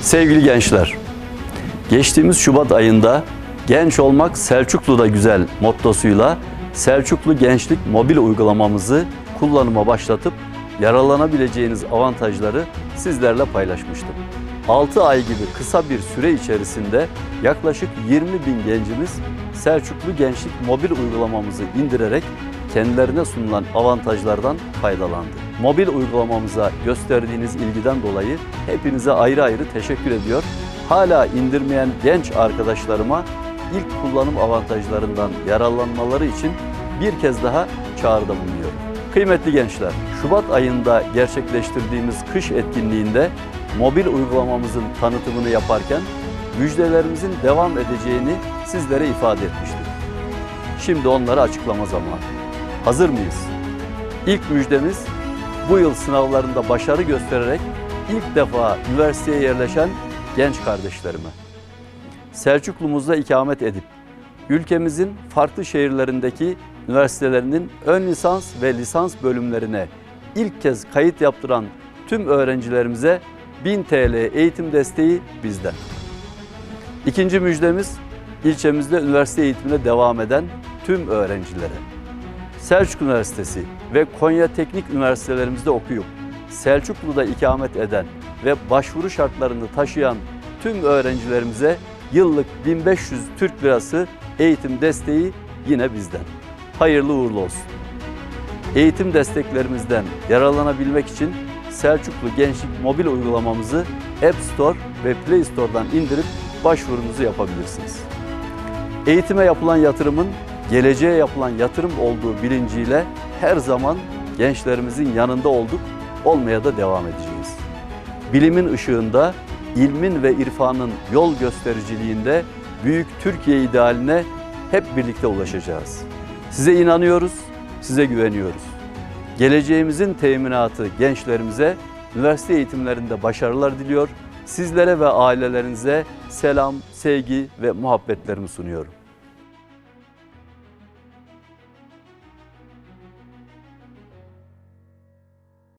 Sevgili gençler, geçtiğimiz Şubat ayında genç olmak Selçuklu'da güzel mottosuyla Selçuklu Gençlik mobil uygulamamızı kullanıma başlatıp yararlanabileceğiniz avantajları sizlerle paylaşmıştım. 6 ay gibi kısa bir süre içerisinde yaklaşık 20 bin gencimiz Selçuklu Gençlik mobil uygulamamızı indirerek kendilerine sunulan avantajlardan faydalandı. Mobil uygulamamıza gösterdiğiniz ilgiden dolayı hepinize ayrı ayrı teşekkür ediyor. Hala indirmeyen genç arkadaşlarıma ilk kullanım avantajlarından yararlanmaları için bir kez daha çağrıda bulunuyorum. Kıymetli gençler, Şubat ayında gerçekleştirdiğimiz kış etkinliğinde mobil uygulamamızın tanıtımını yaparken müjdelerimizin devam edeceğini sizlere ifade etmiştim. Şimdi onları açıklama zamanı. Hazır mıyız? İlk müjdemiz bu yıl sınavlarında başarı göstererek ilk defa üniversiteye yerleşen genç kardeşlerime. Selçuklumuzda ikamet edip ülkemizin farklı şehirlerindeki üniversitelerinin ön lisans ve lisans bölümlerine ilk kez kayıt yaptıran tüm öğrencilerimize 1000 TL eğitim desteği bizden. İkinci müjdemiz ilçemizde üniversite eğitimine devam eden tüm öğrencilere. Selçuk Üniversitesi ve Konya Teknik Üniversitelerimizde okuyup Selçuklu'da ikamet eden ve başvuru şartlarını taşıyan tüm öğrencilerimize yıllık 1500 Türk Lirası eğitim desteği yine bizden. Hayırlı uğurlu olsun. Eğitim desteklerimizden yararlanabilmek için Selçuklu Gençlik mobil uygulamamızı App Store ve Play Store'dan indirip başvurunuzu yapabilirsiniz. Eğitime yapılan yatırımın geleceğe yapılan yatırım olduğu bilinciyle her zaman gençlerimizin yanında olduk, olmaya da devam edeceğiz. Bilimin ışığında, ilmin ve irfanın yol göstericiliğinde büyük Türkiye idealine hep birlikte ulaşacağız. Size inanıyoruz, size güveniyoruz. Geleceğimizin teminatı gençlerimize üniversite eğitimlerinde başarılar diliyor. Sizlere ve ailelerinize selam, sevgi ve muhabbetlerimi sunuyorum.